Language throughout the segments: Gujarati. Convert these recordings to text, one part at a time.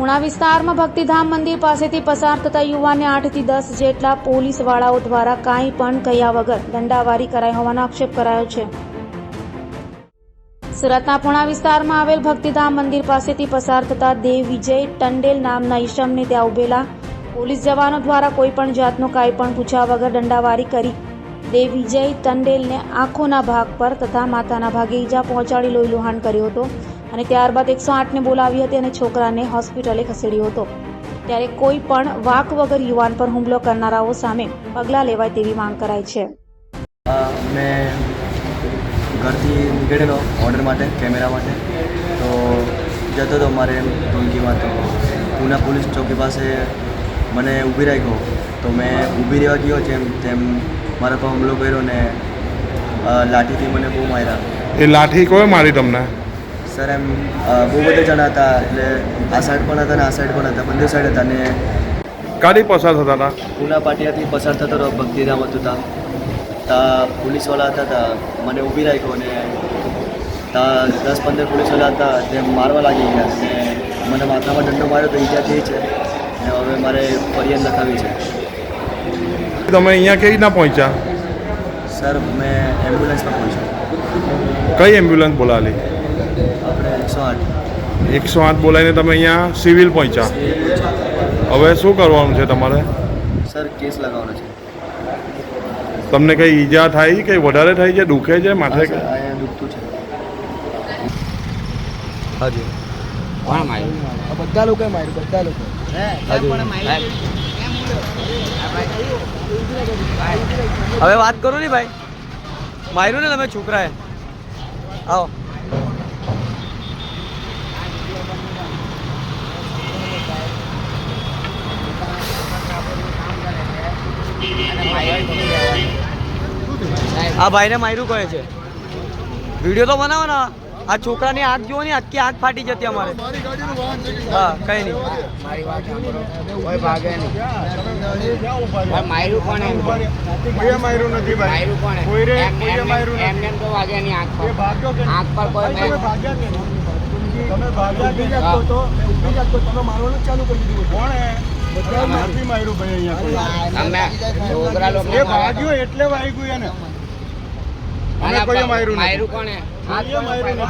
ઉણા વિસ્તારમાં ભક્તિધામ મંદિર પાસેથી પસાર થતા યુવાને આઠથી દસ જેટલા પોલીસવાળાઓ દ્વારા કાંઈ પણ કહ્યા વગર દંડાવારી કરાઈ હોવાનો આક્ષેપ કરાયો છે. સુરતના પુણા વિસ્તારમાં આવેલ ભક્તિધામ મંદિર પાસેથી પસાર થતા દેવ વિજય ટંડેલ નામના ઈશમને ત્યાં ઉભેલા પોલીસ જવાનો દ્વારા કોઈ પણ જાતનું કાંઈ પણ પૂછ્યા વગર દંડાવારી કરી દેવ વિજય ટંડેલને આંખોના ભાગ પર તથા માથાના ભાગે ઈજા પહોંચાડી લોહી લુહાણ કર્યો હતો. અને ત્યારબાદ એકસો આઠને બોલાવી હતી અને છોકરાને હોસ્પિટલે ખસેડ્યો હતો. ત્યારે કોઈ પણ વાક વગર યુવાન પર હુમલો કરનારાઓ સામે પગલાં લેવાય તેવી માંગ કરાઈ છે. મેં ઘરથી નીકળેલો ઓર્ડર માટે કેમેરા માટે. તો જતો હતો મારે ટૂંકીમાં તો પૂના પોલીસ ચોકી પાસે મને ઊભી રાખ્યો તો મેં ઊભી રહેવા ગયો જેમ તેમ મારા પર હુમલો કર્યો ને લાઠીથી મને બહુ માર્યા. એ લાઠી કોઈ મારી તમને? સર એમ બહુ બધા જણા હતા એટલે આ સાઈડ પણ હતા ને આ સાઈડ પણ હતા બંને સાઈડ હતા ને કાઢી પસાર થતા હતા? પૂના પાટિયાથી પસાર થતો હતો ભક્તિધામ હતું તા તા પોલીસવાળા હતા તા મને ઊભી રાખ્યો ને તા દસ પંદર પોલીસવાળા હતા તે મારવા લાગી ગયા ને મને માથામાં દંડો માર્યો તો ઈજા થઈ છે ને હવે મારે ફરિયાદ લખાવી છે. તમે અહીંયા કેવી રીતના પહોંચ્યા? સર મેં એમ્બ્યુલન્સમાં પહોંચ્યો. કઈ એમ્બ્યુલન્સ બોલાવેલી આપણે એકસો આઠ. એકસો આઠ બોલાવીને તમે અહીંયા સિવિલ પહોંચ્યા. હવે શું કરવાનું છે તમારે? સર કેસ લગાવવાનો છે. તમને કઈ ઈજા થાય કઈ વધારે થાય છે દુખે છે માથે દુખતું છે. હાજી. કોણ માર્યું? બધા લોકો માર્યું બધા લોકો. હવે વાત કરો ને ભાઈ. માર્યું ને તમે છોકરાએ. આવો. આ ભાઈને માર્યું કહે છે વીડિયો તો બનાવો ને આ છોકરાની આંખ જુઓ ને આખી આંખ ફાટી જતી અમારે હા કઈ નહીં મારી વાત સાંભળો કોઈ ભાગે નહીં માર્યું કોણે એમ કહો? માર્યું નથી માર્યું કોણે કોઈને- કોઈએ માર્યું એમ એમ તો વાગે નહીં આંખ પર આંખ પર કોઈ મેં- ભાગ્યા કે તમે ભાગ્યા ઊભી તો તમે મારવાનું ચાલુ કરી દીધું કોણ બધા અમે છોકરા લોકો ભાગ્યો એટલે વાગ્યું એને કોઈએ માર્યું. માર્યું પાડ્યો?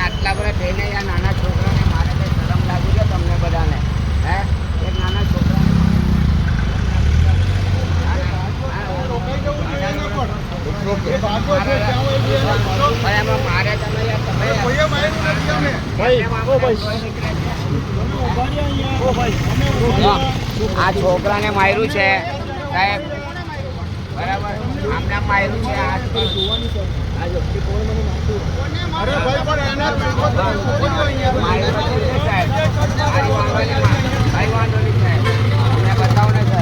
આટલા બધા થઈને યાર નાના છોકરાને મારે કઈ શરમ લાગી છે તમને બધાને હે એક નાના છોકરાને રોકાઈ જવું જોઈએ એને પણ. એ ભાગ્યો છે ત્યાં વાગ્યું એને. પણ એમાં મારે તમે યાર તમે યાર કોઈએ માર્યું નથી અમે. ઓ ભાઈ તમે ઊભા રહ્યા અહીંયા. ઓ ભાઈ અમે ઊભા રહ્યા. આ છોકરાને માર્યું છે. સાહેબ બરાબર. આમને માર્યું છે. આ અરે ભાઈ પણ એના